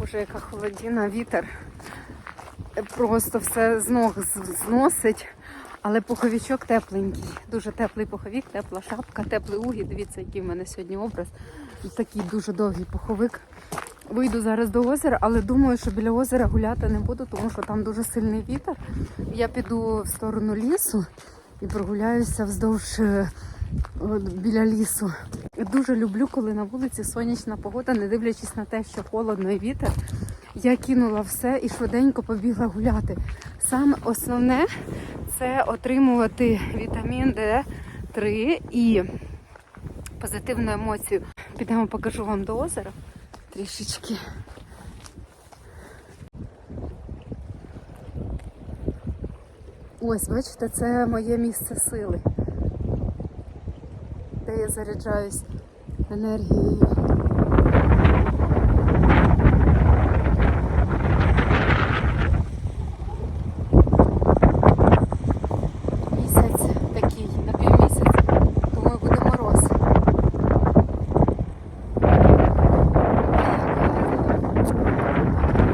Боже, яка холодина, вітер. Просто все з ног зносить. Але пуховичок тепленький. Дуже теплий пуховик, тепла шапка, теплий угі. Дивіться, який в мене сьогодні образ. Такий дуже довгий пуховик. Вийду зараз до озера, але думаю, що біля озера гуляти не буду, тому що там дуже сильний вітер. Я піду в сторону лісу і прогуляюся вздовж е, біля лісу. Дуже люблю, коли на вулиці сонячна погода, не дивлячись на те, що холодно і вітер. Я кинула все і швиденько побігла гуляти. Саме основне це отримувати вітамін Д3 і позитивну емоцію. Підемо покажу вам до озера трішечки. Ось, бачите, це моє місце сили, я заряджаюсь енергією. Місяць такий, на півмісяця, думаю, буде мороз.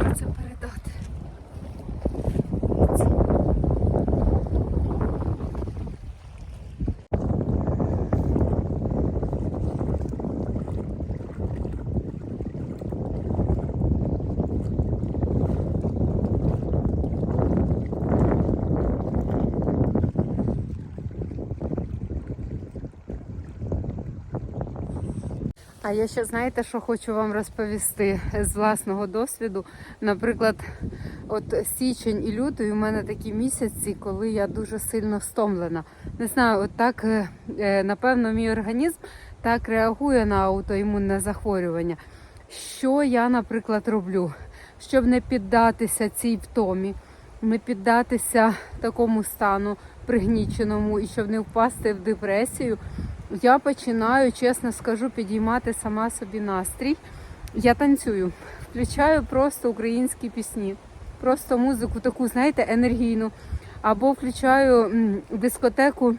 Як це передати? А я ще знаєте, що хочу вам розповісти з власного досвіду. Наприклад, от січень і лютий у мене такі місяці, коли я дуже сильно стомлена. Не знаю, от так е, е, напевно мій організм так реагує на аутоімунне захворювання. Що я, наприклад, роблю, щоб не піддатися цій втомі, не піддатися такому стану пригніченому і щоб не впасти в депресію. Я починаю, чесно скажу, підіймати сама собі настрій. Я танцюю, включаю просто українські пісні, просто музику таку, знаєте, енергійну. Або включаю дискотеку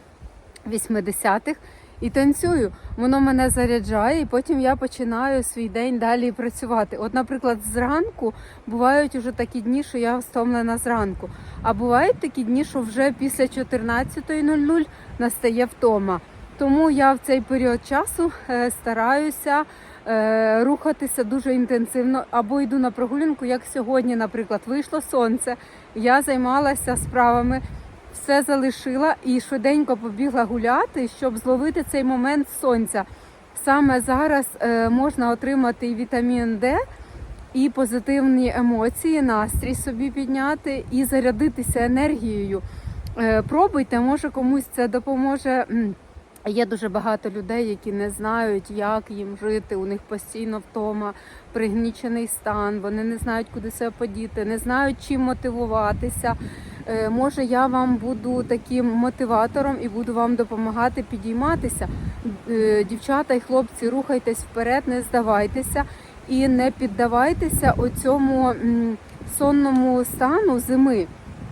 80-х і танцюю. Воно мене заряджає, і потім я починаю свій день далі працювати. От, наприклад, зранку бувають уже такі дні, що я стомлена зранку. А бувають такі дні, що вже після 14.00 настає втома. Тому я в цей період часу е, стараюся е, рухатися дуже інтенсивно або йду на прогулянку, як сьогодні, наприклад, вийшло сонце. Я займалася справами, все залишила і швиденько побігла гуляти, щоб зловити цей момент сонця. Саме зараз е, можна отримати і вітамін Д, і позитивні емоції, настрій собі підняти і зарядитися енергією. Пробуйте, може комусь це допоможе. Є дуже багато людей, які не знають, як їм жити. У них постійно втома, пригнічений стан. Вони не знають, куди себе подіти, не знають, чим мотивуватися. Е, Може, я вам буду таким мотиватором і буду вам допомагати підійматися. Е, Дівчата і хлопці, рухайтесь вперед, не здавайтеся і не піддавайтеся оцьому сонному стану зими.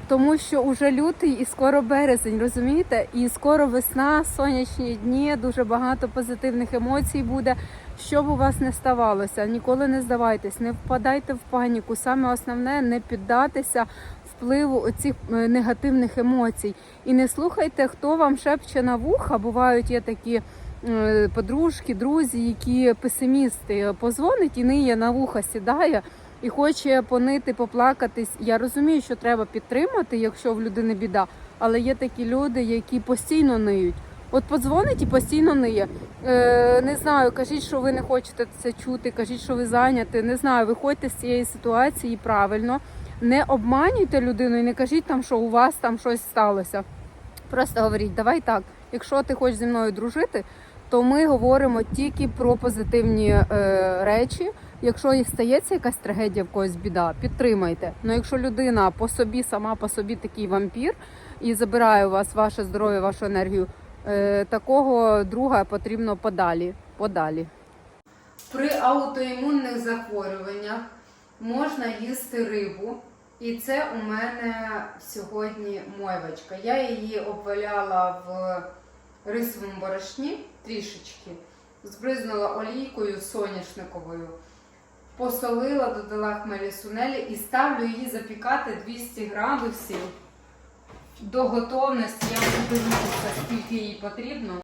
Тому що уже лютий і скоро березень, розумієте? І скоро весна, сонячні дні, дуже багато позитивних емоцій буде. Що б у вас не ставалося, ніколи не здавайтесь, не впадайте в паніку. Саме основне не піддатися впливу оцих е, негативних емоцій. І не слухайте, хто вам шепче на вуха. Бувають є такі е, подружки, друзі, які песимісти позвонить і ниє на вуха сідає і хоче понити, поплакатись. Я розумію, що треба підтримати, якщо в людини біда, але є такі люди, які постійно ниють. От подзвонить і постійно ниє. Е, не знаю, кажіть, що ви не хочете це чути, кажіть, що ви зайняті. Не знаю, виходьте з цієї ситуації правильно. Не обманюйте людину і не кажіть там, що у вас там щось сталося. Просто говоріть, давай так. Якщо ти хочеш зі мною дружити, то ми говоримо тільки про позитивні е, речі. Якщо їх стається якась трагедія, в когось біда, підтримайте. Ну якщо людина по собі, сама по собі такий вампір і забирає у вас ваше здоров'я, вашу енергію, е, такого друга потрібно подалі. подалі. При аутоімунних захворюваннях можна їсти рибу. І це у мене сьогодні мойвочка. Я її обваляла в рисовому борошні трішечки, збризнула олійкою соняшниковою. Посолила, додала хмелі сунелі і ставлю її запікати 200 градусів до готовності. Я буду дивитися, скільки їй потрібно.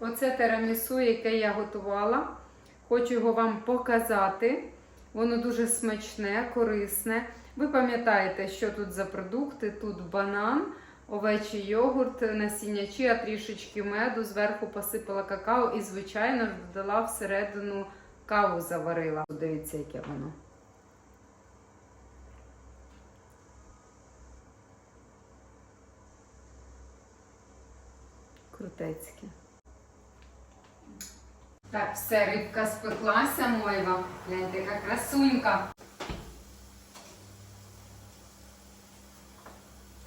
Оце терамісу, яке я готувала. Хочу його вам показати. Воно дуже смачне, корисне. Ви пам'ятаєте, що тут за продукти? Тут банан, овечий йогурт, насіння чия, трішечки меду, зверху посипала какао і, звичайно, додала всередину каву заварила. Дивіться, яке воно. Крутецьке. Так, все, рибка спеклася, Мойва. Гляньте, яка красунька.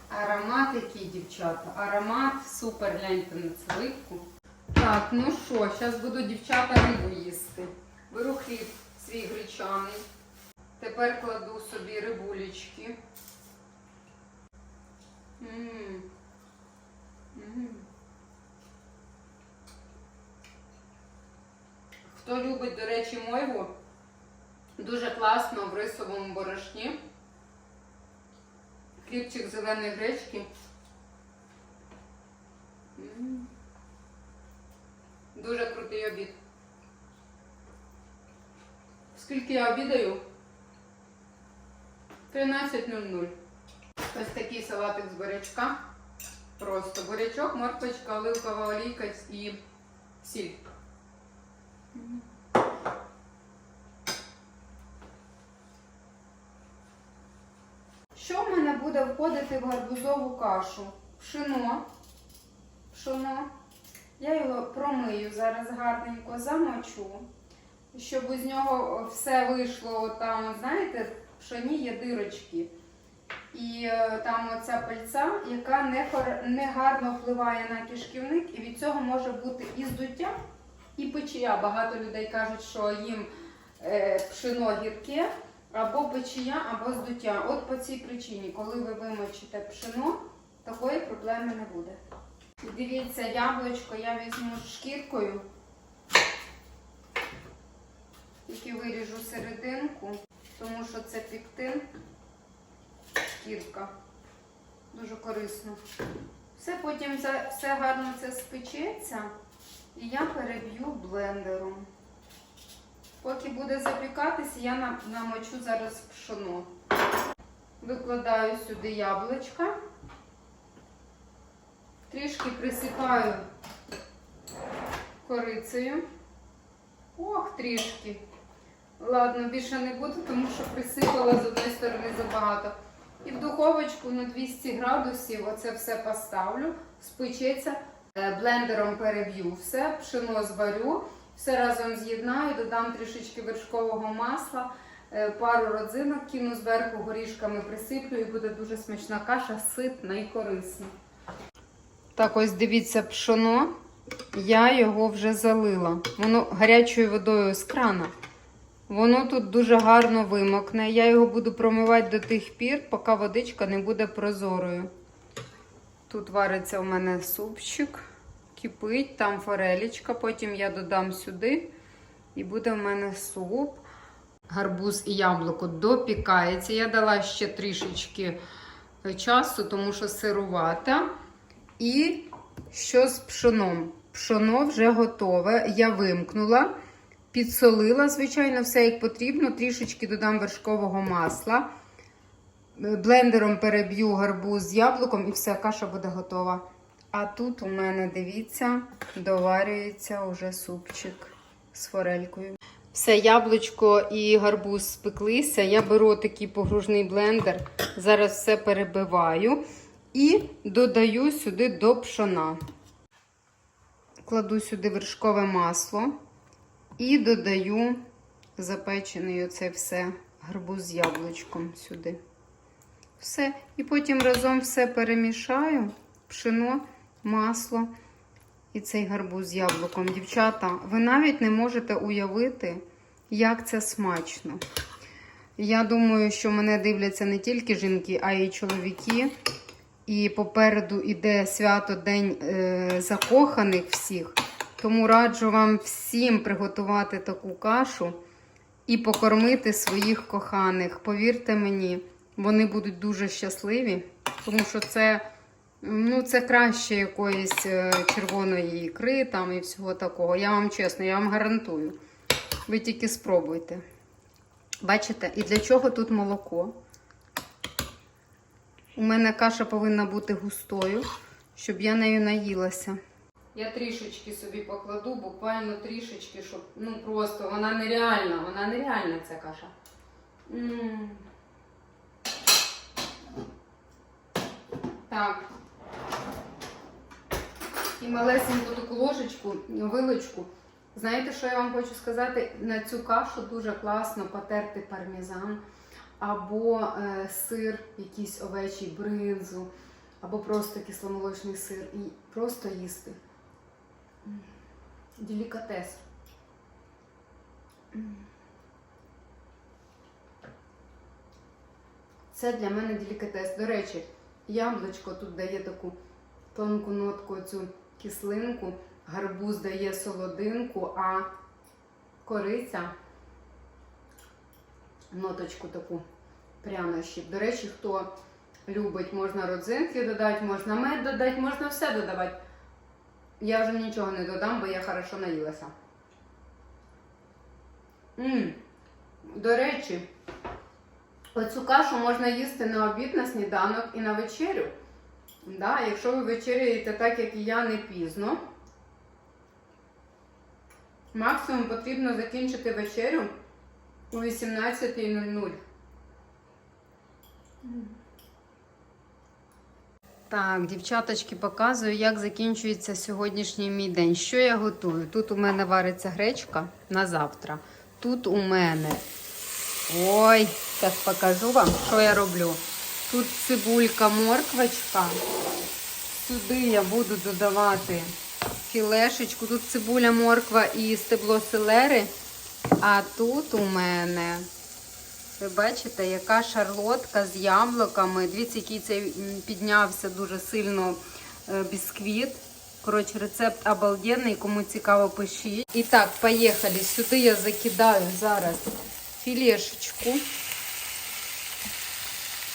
Аромат який, дівчата. Аромат супер, гляньте на цю рибку. Так, ну що, зараз буду дівчата рибу їсти. Беру хліб свій гречаний. Тепер кладу собі рибулечки. М. Хто любить, до речі, мойву, дуже класно в рисовому борошні. Хлібчик зеленої гречки. Дуже крутий обід. Скільки я обідаю? 13.00. Ось такий салатик з бурячка. Просто бурячок, морквочка, оливкова олійка і сіль. Що в мене буде входити в гарбузову кашу? Пшено. Пшено. Я його промию зараз гарненько, замочу, щоб із нього все вийшло там, знаєте, в пшоні є дирочки. І е, там оця пальця, яка не, не гарно впливає на кишківник, і від цього може бути і здуття, і печія. Багато людей кажуть, що їм е, пшено гірке, або печія, або здуття. От по цій причині, коли ви вимочите пшено, такої проблеми не буде. Дивіться, яблучко я візьму з шкіркою, тільки виріжу серединку, тому що це піктин, шкірка. Дуже корисно. Все потім все гарно це спечеться, і я переб'ю блендером. Поки буде запікатися, я намочу зараз пшоно. Викладаю сюди яблучка. Трішки присипаю корицею. Ох, трішки. Ладно, більше не буду, тому що присипала з одної сторони забагато. І в духовочку на 200 градусів оце все поставлю, спечеться. Е, Блендером переб'ю все, пшено зварю, все разом з'єднаю, додам трішечки вершкового масла, е, пару родзинок, кину зверху горішками присиплю і буде дуже смачна каша, ситна і корисна. Так, ось дивіться, пшоно. Я його вже залила. Воно гарячою водою з крана. Воно тут дуже гарно вимокне. Я його буду промивати до тих пір, поки водичка не буде прозорою. Тут вариться у мене супчик, кипить, там форелічка, потім я додам сюди і буде в мене суп. Гарбуз і яблуко допікається. Я дала ще трішечки е, часу, тому що сирувата. І що з пшоном? Пшоно вже готове. Я вимкнула, підсолила, звичайно, все як потрібно. Трішечки додам вершкового масла. Е, Блендером переб'ю гарбуз з яблуком і все, каша буде готова. А тут у мене, дивіться, доварюється уже супчик з форелькою. Все, яблучко і гарбуз спеклися. Я беру такий погружний блендер. Зараз все перебиваю і додаю сюди до пшона. Кладу сюди вершкове масло і додаю запечений оце все гарбуз з яблучком сюди. Все. І потім разом все перемішаю, пшено, масло і цей гарбуз з яблуком. Дівчата, ви навіть не можете уявити, як це смачно. Я думаю, що мене дивляться не тільки жінки, а й чоловіки. І попереду іде свято День е, закоханих всіх. Тому раджу вам всім приготувати таку кашу. і покормити своїх коханих. Повірте мені, вони будуть дуже щасливі, тому що це, ну, це краще якоїсь е, червоної ікри там і всього такого. Я вам чесно, я вам гарантую. Ви тільки спробуйте. Бачите, і для чого тут молоко? У мене каша повинна бути густою, щоб я нею наїлася. Я трішечки собі покладу, буквально трішечки, щоб ну просто вона нереальна, вона нереальна ця каша. М. Так. І малесеньку таку ложечку, вилочку. Знаєте, що я вам хочу сказати? На цю кашу дуже класно потерти пармезан, або е, сир, якийсь овечий бринзу, або просто кисломолочний сир. І просто їсти. Делікатес. Це для мене делікатес. До речі, яблучко тут дає таку тонку нотку, цю кислинку, гарбуз дає солодинку, а кориця ноточку таку прянощі. До речі, хто любить, можна родзинки додати, можна мед додати, можна все додавати. Я вже нічого не додам, бо я хорошо наїлася. м До речі, оцю кашу можна їсти на обід, на сніданок і на вечерю. Да, якщо ви вечеряєте так, як і я, не пізно. Максимум потрібно закінчити вечерю о 18.00. Так, дівчаточки, показую, як закінчується сьогоднішній мій день. Що я готую? Тут у мене вариться гречка на завтра. Тут у мене. Ой, зараз покажу вам, що я роблю. Тут цибулька, морквочка. Сюди я буду додавати філешечку. Тут цибуля, морква і стебло селери. А тут у мене, ви бачите, яка шарлотка з яблуками. Дивіться, який цей піднявся дуже сильно е, бісквіт. Коротше, рецепт обалденний, кому цікаво, пишіть. І так, поїхали. Сюди я закидаю зараз філешечку.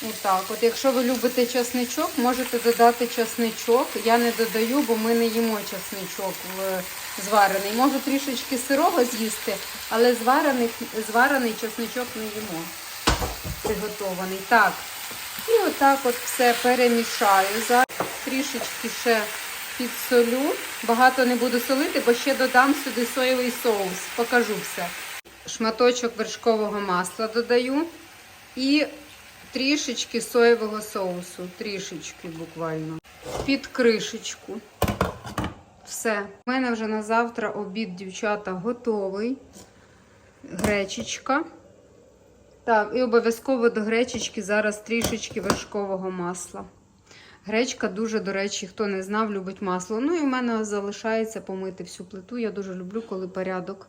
Отак, от якщо ви любите чесничок, можете додати чесничок. Я не додаю, бо ми не їмо чесничок зварений. Можу трішечки сирого з'їсти, але зварений, зварений чесничок не їмо. Приготований. Так. І отак от все перемішаю. Зараз трішечки ще підсолю. Багато не буду солити, бо ще додам сюди соєвий соус. Покажу все. Шматочок вершкового масла додаю. І трішечки соєвого соусу. Трішечки буквально. Під кришечку. Все. У мене вже на завтра обід, дівчата, готовий. Гречечка. Так, і обов'язково до гречечки зараз трішечки вершкового масла. Гречка дуже, до речі, хто не знав, любить масло. Ну і в мене залишається помити всю плиту. Я дуже люблю, коли порядок.